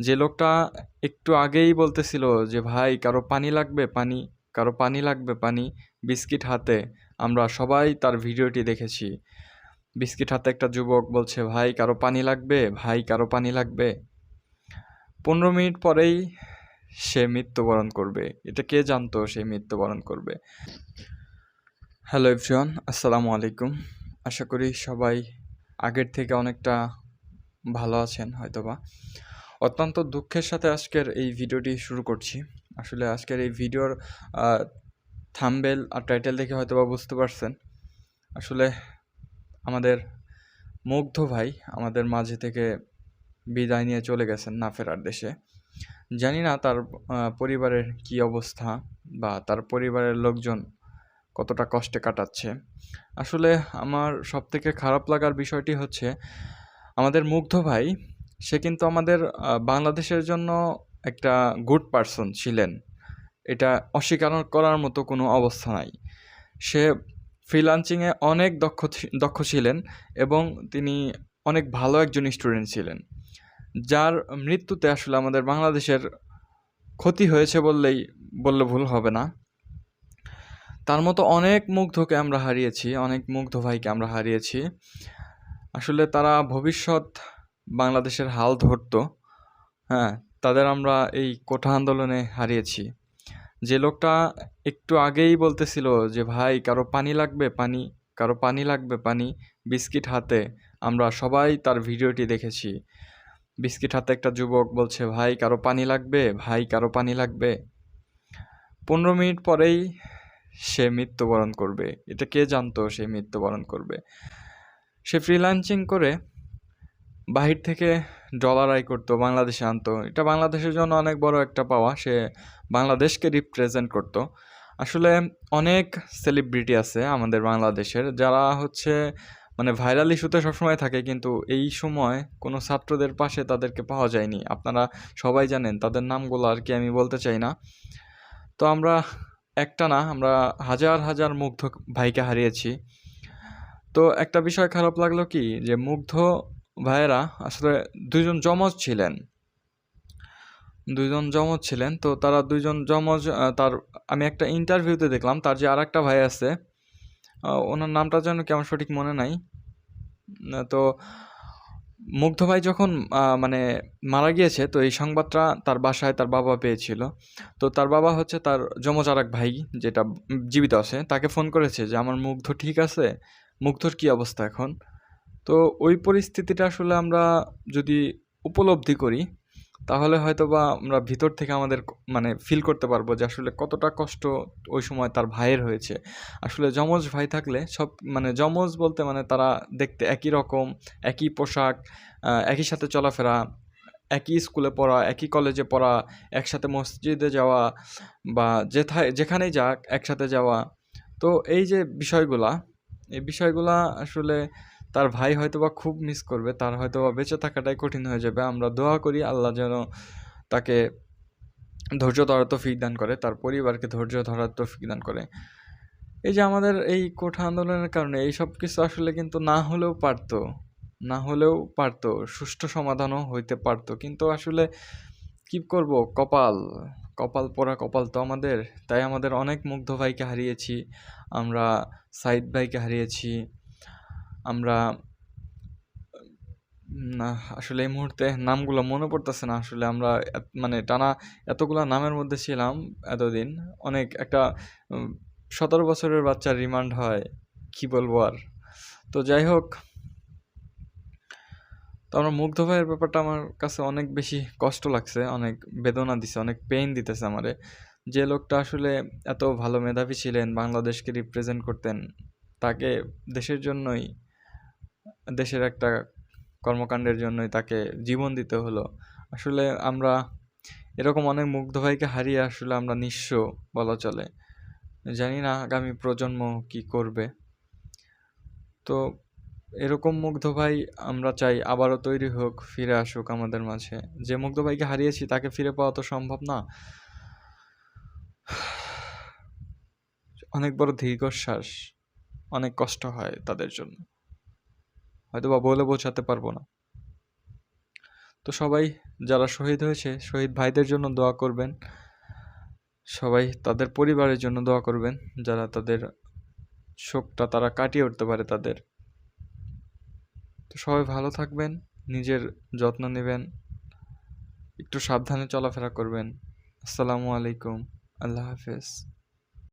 যে লোকটা একটু আগেই বলতেছিল যে, ভাই, কারও পানি লাগবে? পানি, কারও পানি লাগবে? পানি, বিস্কিট হাতে। আমরা সবাই তার ভিডিওটি দেখেছি। বিস্কিট হাতে একটা যুবক বলছে, ভাই, কারও পানি লাগবে? ভাই, কারও পানি লাগবে? পনেরো মিনিট পরেই সে মৃত্যুবরণ করবে। এটা কে জানতো সে মৃত্যুবরণ করবে? হ্যালো এভরিওয়ান, আসসালামু আলাইকুম। আশা করি সবাই আগের থেকে অনেকটা ভালো আছেন, হয়তোবা। অত্যন্ত দুঃখের সাথে আজকের এই ভিডিওটি শুরু করছি। আসলে আজকের এই ভিডিওর থাম্বেল আর টাইটেল দেখে হয়তো বা বুঝতে পারছেন। আসলে আমাদের মুগ্ধ ভাই আমাদের মাঝে থেকে বিদায় নিয়ে চলে গেছেন না ফেরার দেশে। জানি না তার পরিবারের কি অবস্থা বা তার পরিবারের লোকজন কতটা কষ্টে কাটাচ্ছে। আসলে আমার সবথেকে খারাপ লাগার বিষয়টি হচ্ছে, আমাদের মুগ্ধ ভাই সে কিন্তু আমাদের বাংলাদেশের জন্য একটা গুড পারসন ছিলেন। এটা অস্বীকার করার মতো কোনো অবস্থা নাই। সে ফ্রিলান্সিংয়ে অনেক দক্ষ দক্ষ ছিলেন এবং তিনি অনেক ভালো একজন স্টুডেন্ট ছিলেন। যার মৃত্যুতে আসলে আমাদের বাংলাদেশের ক্ষতি হয়েছে বললেই, বললে ভুল হবে না। তার মতো অনেক মুগ্ধকে আমরা হারিয়েছি, অনেক মুগ্ধ ভাইকে আমরা হারিয়েছি। আসলে তারা ভবিষ্যৎ বাংলাদেশের হাল ধরতো হ্যাঁ তাদের আমরা এই কোঠা আন্দোলনে হারিয়েছি। যে লোকটা একটু আগেই বলতেছিল যে, ভাই, কারও পানি লাগবে, পানি, কারও পানি লাগবে, পানি, বিস্কিট হাতে। আমরা সবাই তার ভিডিওটি দেখেছি। বিস্কিট হাতে একটা যুবক বলছে, ভাই, কারও পানি লাগবে, ভাই, কারও পানি লাগবে। পনেরো মিনিট পরেই সে মৃত্যুবরণ করবে। এটা কে জানতো সে মৃত্যুবরণ করবে? সে ফ্রিল্যান্সিং করে বাহির থেকে ডলার আয় করতো, বাংলাদেশে আনতো। এটা বাংলাদেশের জন্য অনেক বড় একটা পাওয়া। সে বাংলাদেশকে রিপ্রেজেন্ট করতো। আসলে অনেক সেলিব্রিটি আছে আমাদের বাংলাদেশের, যারা হচ্ছে মানে ভাইরাল ইস্যুতে সবসময় থাকে, কিন্তু এই সময় কোনো ছাত্রদের পাশে তাদেরকে পাওয়া যায়নি। আপনারা সবাই জানেন, তাদের নামগুলো আর কি আমি বলতে চাই না। তো আমরা একটা না, আমরা হাজার হাজার মুগ্ধ ভাইকে হারিয়েছি। তো একটা বিষয় খারাপ লাগল কি? যে মুগ্ধ ভাইয়েরা, আসলে দুইজন যমজ ছিলেন। দুইজন যমজ ছিলেন, তো তারা দুইজন যমজ তার, আমি একটা ইন্টারভিউতে দেখলাম, তার যে আর একটা ভাই আছে ওনার নামটা যেন কেমন সঠিক মনে নাই। তো মুগ্ধ ভাই যখন মানে মারা গিয়েছে, তো এই সংবাদটা তার বাসায় তার বাবা পেয়েছিল। তো তার বাবা হচ্ছে তার যমজ আর ভাই, যেটা জীবিত আছে, তাকে ফোন করেছে যে, আমার মুগ্ধ ঠিক আছে? মুগ্ধর কি অবস্থা এখন? তো ওই পরিস্থিতিটা আসলে আমরা যদি উপলব্ধি করি, তাহলে হয়তো বা আমরা ভিতর থেকে আমাদের মানে ফিল করতে পারব যে আসলে কতটা কষ্ট ওই সময় তার ভাইয়ের হয়েছে। আসলে যমজ ভাই থাকলে সব মানে যমজ বলতে মানে তারা দেখতে একই রকম, একই পোশাক একই সাথে চলাফেরা, একই স্কুলে পড়া, একই কলেজে পড়া, একসাথে মসজিদে যাওয়া বা যেথায়, যেখানেই যাক একসাথে যাওয়া। তো এই যে বিষয়গুলা, এই বিষয়গুলা আসলে তার ভাই হয়তোবা খুব মিস করবে, তার হয়তোবা বেঁচে থাকাটাই কঠিন হয়ে যাবে। আমরা দোয়া করি আল্লাহ যেন তাকে ধৈর্য ধরার তৌফিক দান করে, তার পরিবারকে ধৈর্য ধরার তৌফিক দান করে। এই যে আমাদের এই কোঠা আন্দোলনের কারণে এই সব কিছু আসলে কিন্তু না হলেও পারতো, না হলেও পারতো, সুষ্ঠু সমাধানও হইতে পারতো। কিন্তু আসলে কি করব? কপাল কপাল পোড়া কপাল তো আমাদের। তাই আমাদের অনেক মুগ্ধ ভাইকে হারিয়েছি, আমরা সাইদ ভাইকে হারিয়েছি আমরা আসলে এই মুহূর্তে নামগুলো মনে পড়তেছে না। আসলে আমরা এত- মানে টানা এতগুলা নামের মধ্যে ছিলাম এতদিন। অনেক একটা সতেরো বছরের বাচ্চার রিমান্ড হয়, কি বলব আর। তো যাই হোক, তো আমার মুগ্ধ ভাইয়ের ব্যাপারটা আমার কাছে অনেক বেশি কষ্ট লাগছে, অনেক বেদনা দিছে, অনেক পেইন দিতেছে আমারে। যে লোকটা আসলে এত ভালো মেধাবী ছিলেন, বাংলাদেশকে রিপ্রেজেন্ট করতেন, তাকে দেশের জন্যই দেশের একটা কর্মকাণ্ডের জন্যই তাকে জীবন দিতে হলো। আসলে আমরা এরকম অনেক মুগ্ধ ভাইকে হারিয়ে আসলে আমরা নিঃস্ব বলা চলে। জানি না আগামী প্রজন্ম কি করবে। তো এরকম মুগ্ধ ভাই আমরা চাই আবারও তৈরি হোক, ফিরে আসুক আমাদের মাঝে। যে মুগ্ধ ভাইকে হারিয়েছি তাকে ফিরে পাওয়া তো সম্ভব না। অনেক বড় দীর্ঘশ্বাস, অনেক কষ্ট হয় তাদের জন্য। হয়তো বা বলে বোঝাতে পারব না। তো সবাই যারা শহীদ হয়েছে, শহীদ ভাইদের জন্য দোয়া করবেন। সবাই তাদের পরিবারের জন্য দোয়া করবেন, যারা তাদের শোকটা তারা কাটিয়ে উঠতে পারে তাদের। তো সবাই ভালো থাকবেন, নিজের যত্ন নেবেন, একটু সাবধানে চলাফেরা করবেন। আসসালামু আলাইকুম, আল্লাহ হাফেজ।